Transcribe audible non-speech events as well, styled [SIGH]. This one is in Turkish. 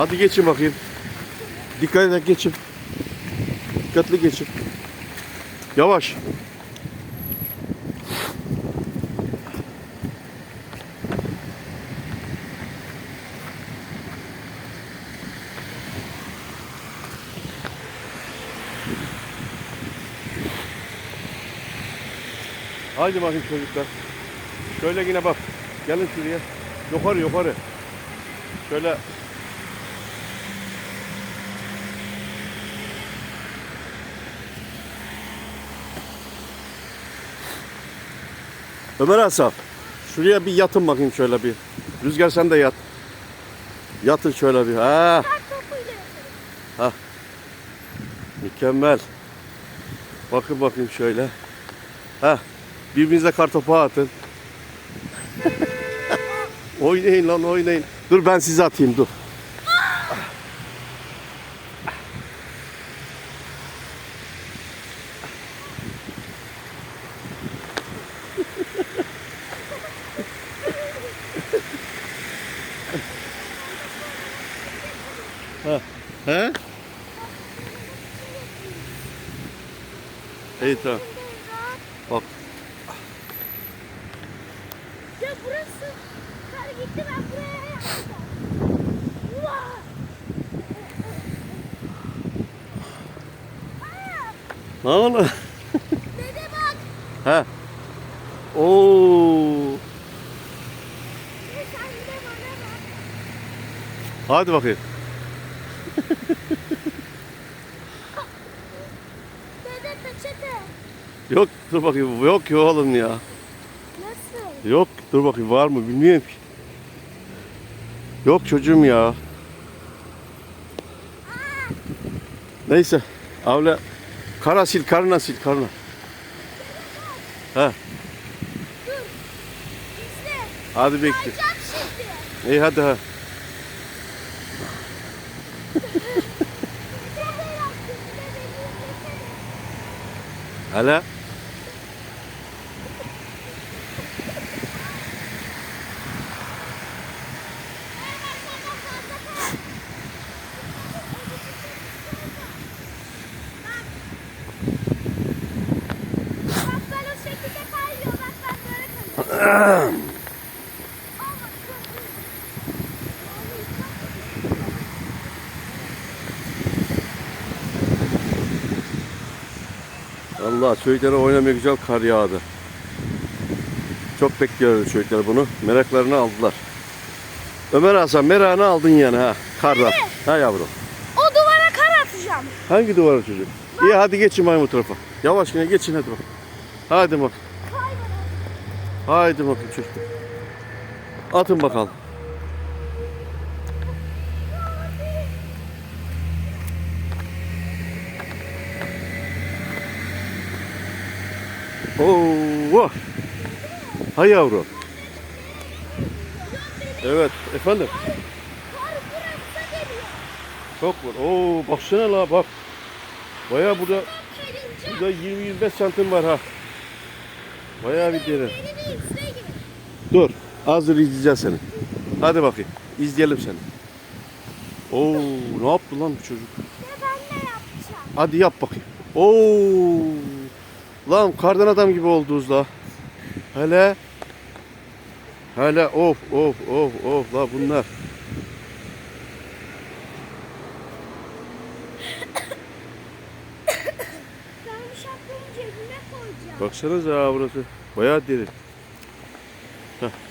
Hadi geçin bakayım. Dikkat et geçin. Dikkatli geçin. Yavaş. Haydi bakayım çocuklar. Şöyle yine bak. Gelin şuraya. Yukarı yukarı. Şöyle Ömer Asaf. Şuraya bir yatın bakayım şöyle bir. Rüzgar sen de yat. Yatın şöyle bir. Ha, yaparız. mükemmel. Bakın bakayım şöyle. Ha, birbirinize kartopu atın. [LAUGHS] oynayın lan oynayın. Dur ben size atayım dur. He? İyi tamam. Bak. Ya burası kar gitti ben buraya Ne oldu? Dede bak. He. Oo. Hadi bakayım. Dede peçete. Yok dur bakayım. Yok ki oğlum ya. Nasıl? Yok dur bakayım var mı bilmiyorum ki. Yok çocuğum ya. Neyse. Avla kara sil karına sil karına. He. Dur. İşte. Hadi bekle. İyi hadi ha. [LAUGHS] Dede yaptı. [CLEARS THROAT] Dede izlesene. Hele. Bak ben o şekilde kayıyor. Bak ben böyle kayıyorum. Ama çok Allah çocuklara oynamaya güzel kar yağdı. Çok bekliyoruz çocuklar bunu. Meraklarını aldılar. Ömer Hasan merakını aldın yani ha kardan. Ha yavrum. O duvara kar atacağım. Hangi duvara çocuk? İyi hadi geçin maymun tarafa. Yavaş yine geçin hadi bak. Hadi bak. Haydi bakayım çocuk. Atın bakalım. Oo. Hay yavrum. Evet efendim. Çok var. Oo baksana la bak. Baya burada burada 20-25 santim var ha. Baya bir derin. Dur. Hazır izleyeceğiz seni. Hadi bakayım. İzleyelim seni. Oo ne yaptı lan bu çocuk? Ben ne yapacağım? Hadi yap bakayım. Oo. Lan kardan adam gibi oldunuz la. Hele. Hele of of of of la bunlar. Baksanıza burası. Bayağı derin. Çıkarttım.